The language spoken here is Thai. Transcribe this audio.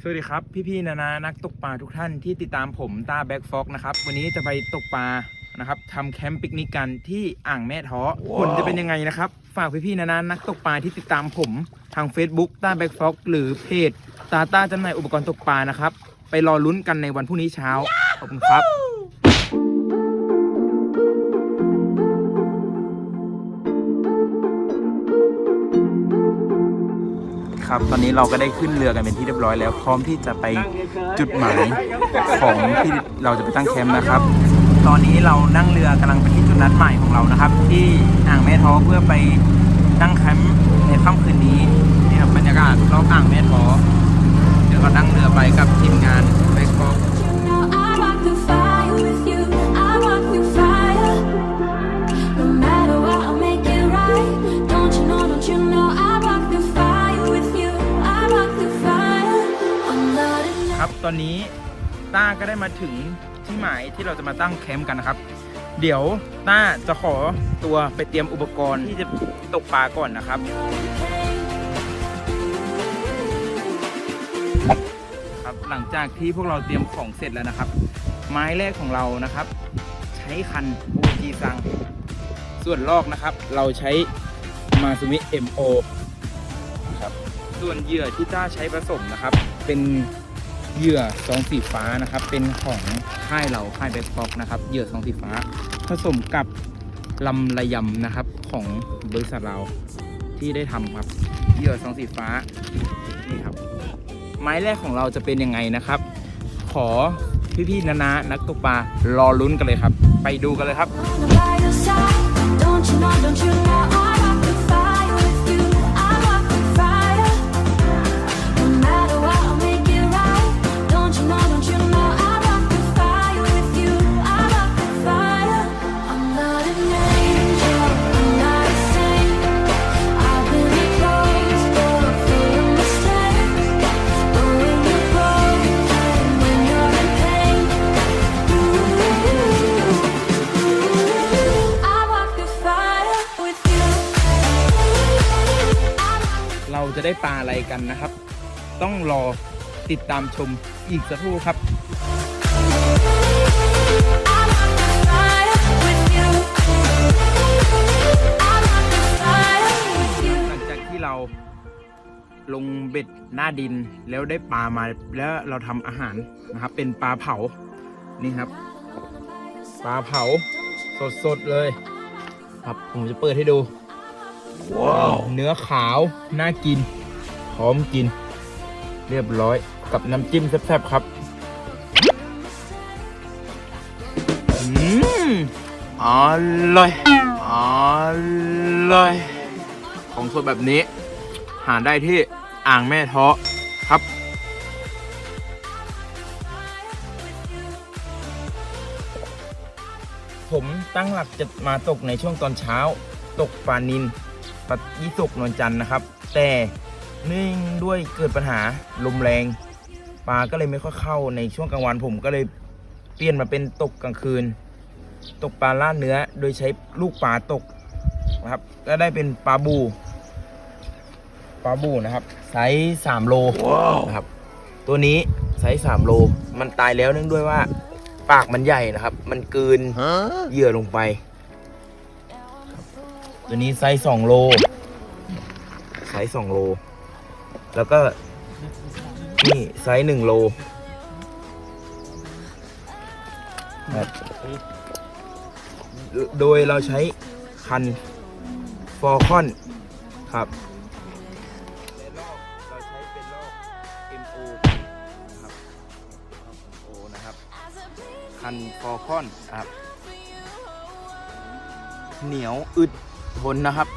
สวัสดีครับ พี่ๆนานานักตกปลาทุกท่านที่ติดตามผมตาแบ็กฟ็อกนะครับ วันนี้จะไปตกปลานะครับทำแคมป์ปิกนิกกันที่อ่างแม่ท้อผลจะเป็นยังไงนะครับ ฝากพี่ๆนานานักตกปลาที่ติดตามผมทาง Facebook ตาแบ็กฟ็อกหรือเพจตาตาจำหน่ายอุปกรณ์ตกปลานะครับ ไปรอลุ้นกันในวันพรุ่งนี้เช้าขอบคุณครับ ครับ ตอนนี้เราก็ได้ขึ้นเรือกันเป็นที่เรียบร้อยแล้ว พร้อมที่จะไปจุดหมายของที่เราจะไปตั้งแคมป์นะครับ ตอนนี้เรานั่งเรือกำลังไปที่จุดนัดหมายของเรานะครับ ที่อ่างแม่ท้อเพื่อไปตั้งแคมป์ในค่ำคืนนี้นี่ครับบรรยากาศรอบอ่างแม่ท้อเดี๋ยวเรานั่งเรือไปกับทีมงานแบ็คบ็ ตอนนี้ต้าก็ได้มาถึงที่หมายที่เราจะมาตั้งแคมป์กันนะครับ เดี๋ยวต้าจะขอตัวไปเตรียมอุปกรณ์ที่จะตกปลาก่อนนะครับ ครับหลังจากที่พวกเราเตรียมของเสร็จแล้วนะครับ ไม้แรกของเรานะครับ ใช้คัน OG ซัง ส่วนลอกนะครับ เราใช้มาซูมิ MO ครับส่วนเหยื่อที่ต้าใช้ผสมนะครับ เป็น เหยื่อซองสีฟ้านะครับ เป็นของค่ายเราค่ายแบ็คฟ็อกนะครับ เหยื่อซองสีฟ้า ผสมกับลำระยำนะครับของบริษัทเราที่ได้ทำครับ เหยื่อซองสีฟ้านี่ครับ ไม้แรกของเราจะเป็นยังไงนะครับ ขอพี่ๆนานานักตกปลารอลุ้นกันเลยครับ ไปดูกันเลยครับ ได้ปลาอะไรกันนะครับ ต้องรอติดตามชมอีกสักครู่ครับ หลังจากที่เราลงเบ็ดหน้าดินแล้วได้ปลามาแล้วเราทำอาหารนะครับ เป็นปลาเผานี่ครับ ปลาเผาสดๆเลย ครับผมจะเปิดให้ดู เนื้อขาว น่ากิน พร้อมกิน เรียบร้อยกับน้ำจิ้มแซ่บๆครับอืมอร่อย อร่อย ของสดแบบนี้ หาได้ที่อ่างแม่ท้อครับผมตั้งหลักจะมาตกในช่วงตอนเช้า ตกปลานิน ปลายี่สกนวลจันทร์นะครับ แต่เนื่องด้วยเกิดปัญหาลมแรงปลาก็เลยไม่ค่อยเข้าในช่วงกลางวันผมก็เลยเปลี่ยนมาเป็นตกกลางคืน ตกปลาล่าเนื้อโดยใช้ลูกปลาตกนะครับก็ได้เป็นปลาบูปลาบูนะครับไซส์สามโลนะครับ ตัวนี้ไซส์สามโล มันตายแล้วเนื่องด้วยว่า ปากมันใหญ่นะครับ มันกลืนเหยื่อลงไปครับ ตัวนี้ไซส์สองโลไซส์สองโล แล้วก็นี่ไซส์หนึ่งโลครับโดยเราใช้คันฟอร์คอนครับในรอบเราใช้เป็นรอบ MO ครับ MO นะครับ คันฟอร์คอนครับ เหนียวอึด บนนะครับ